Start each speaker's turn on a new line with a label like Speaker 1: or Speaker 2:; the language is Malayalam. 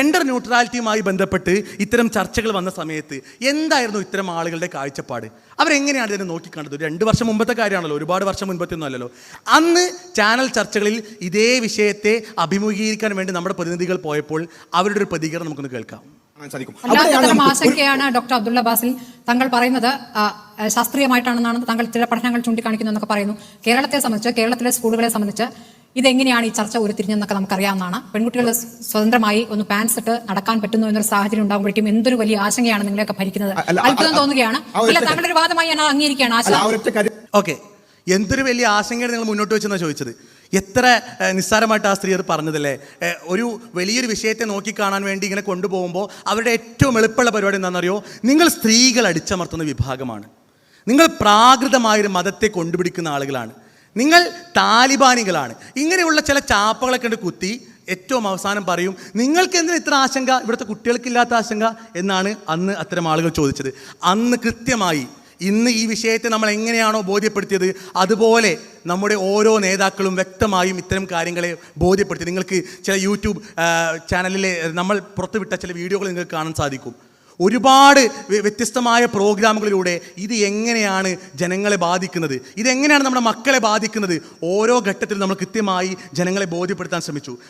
Speaker 1: ജെൻഡർ ന്യൂട്രാലിറ്റിയുമായി ബന്ധപ്പെട്ട് ഇത്തരം ചർച്ചകൾ വന്ന സമയത്ത് എന്തായിരുന്നു ഇത്തരം ആളുകളുടെ കാഴ്ചപ്പാട്? അവരെങ്ങനെയാണ് ഇതിനെ നോക്കിക്കണ്ടത് ഒരു രണ്ട് വർഷം മുമ്പത്തെ കാര്യമാണല്ലോ ഒരുപാട് വർഷം മുൻപത്തെ ഒന്നും അല്ലല്ലോ. അന്ന് ചാനൽ ചർച്ചകളിൽ ഇതേ വിഷയത്തെ അഭിമുഖീകരിക്കാൻ വേണ്ടി നമ്മുടെ പ്രതിനിധികൾ പോയപ്പോൾ അവരുടെ ഒരു പ്രതികരണം നമുക്കൊന്ന് കേൾക്കാം.
Speaker 2: സാധിക്കും.
Speaker 3: ആശങ്കയാണ് ഡോക്ടർ അബ്ദുള്ള ബാസിൽ താങ്കൾ പറയുന്നത് ശാസ്ത്രീയമായിട്ടാണെന്നാണ് താങ്കൾ ചില പഠനങ്ങൾ ചൂണ്ടിക്കാണിക്കുന്നു എന്നൊക്കെ പറയുന്നു. കേരളത്തെ സംബന്ധിച്ച് കേരളത്തിലെ സ്കൂളുകളെ സംബന്ധിച്ച് ഇതെങ്ങനെയാണ് ഈ ചർച്ച ഉരുത്തിരിഞ്ഞെന്നൊക്കെ നമുക്കറിയാവുന്നതാണ്. പെൺകുട്ടികൾ സ്വതന്ത്രമായി ഒന്ന് പാൻസ് ഇട്ട് നടക്കാൻ പറ്റുന്നു എന്നൊരു സാഹചര്യം ഉണ്ടാകുമ്പോഴേക്കും എന്തൊരു വലിയ ആശങ്കയാണ് നിങ്ങളെയൊക്കെ ഭരിക്കുന്നത്. അത്ഭുതം തോന്നുകയാണ്. അല്ല. താങ്കളുടെ ഒരു വാദമായി ഞാൻ അംഗീകരിക്കുകയാണ്.
Speaker 1: ഓക്കെ. എന്തൊരു വലിയ ആശങ്കയാണ് നിങ്ങൾ മുന്നോട്ട് വെച്ചെന്നാണ് ചോദിച്ചത്? എത്ര നിസ്സാരമായിട്ട് ആ സ്ത്രീ അത് പറഞ്ഞതല്ലേ? ഒരു വലിയൊരു വിഷയത്തെ നോക്കിക്കാണാൻ വേണ്ടി ഇങ്ങനെ കൊണ്ടുപോകുമ്പോൾ അവരുടെ ഏറ്റവും എളുപ്പമുള്ള പരിപാടി എന്താണെന്നറിയോ? നിങ്ങൾ സ്ത്രീകൾ അടിച്ചമർത്തുന്ന വിഭാഗമാണ്. നിങ്ങൾ പ്രാകൃതമായൊരു മതത്തെ കൊണ്ടുപിടിക്കുന്ന ആളുകളാണ്. നിങ്ങൾ താലിബാനികളാണ്. ഇങ്ങനെയുള്ള ചില ചാപ്പകളൊക്കെ ഉണ്ട് കുത്തി ഏറ്റവും അവസാനം പറയും നിങ്ങൾക്ക് എന്തിനാ ഇത്ര ആശങ്ക? ഇവിടുത്തെ കുട്ടികൾക്കില്ലാത്ത ആശങ്ക? എന്നാണ് അന്ന് അത്തരം ആളുകൾ ചോദിച്ചത്. അന്ന് കൃത്യമായി ഇന്ന് ഈ വിഷയത്തെ നമ്മൾ എങ്ങനെയാണോ ബോധ്യപ്പെടുത്തിയത് അതുപോലെ നമ്മുടെ ഓരോ നേതാക്കളും വ്യക്തമായും ഇത്തരം കാര്യങ്ങളെ ബോധ്യപ്പെടുത്തി. നിങ്ങൾക്ക് ചില യൂട്യൂബ് ചാനലിലെ നമ്മൾ പുറത്തുവിട്ട ചില വീഡിയോകൾ നിങ്ങൾക്ക് കാണാൻ സാധിക്കും. ഒരുപാട് വ്യ- വ്യത്യസ്തമായ പ്രോഗ്രാമുകളിലൂടെ ഇത് എങ്ങനെയാണ് ജനങ്ങളെ ബാധിക്കുന്നത്? ഇതെങ്ങനെയാണ് നമ്മുടെ മക്കളെ ബാധിക്കുന്നത്? ഓരോ ഘട്ടത്തിലും നമ്മൾ കൃത്യമായി ജനങ്ങളെ ബോധ്യപ്പെടുത്താൻ ശ്രമിച്ചു.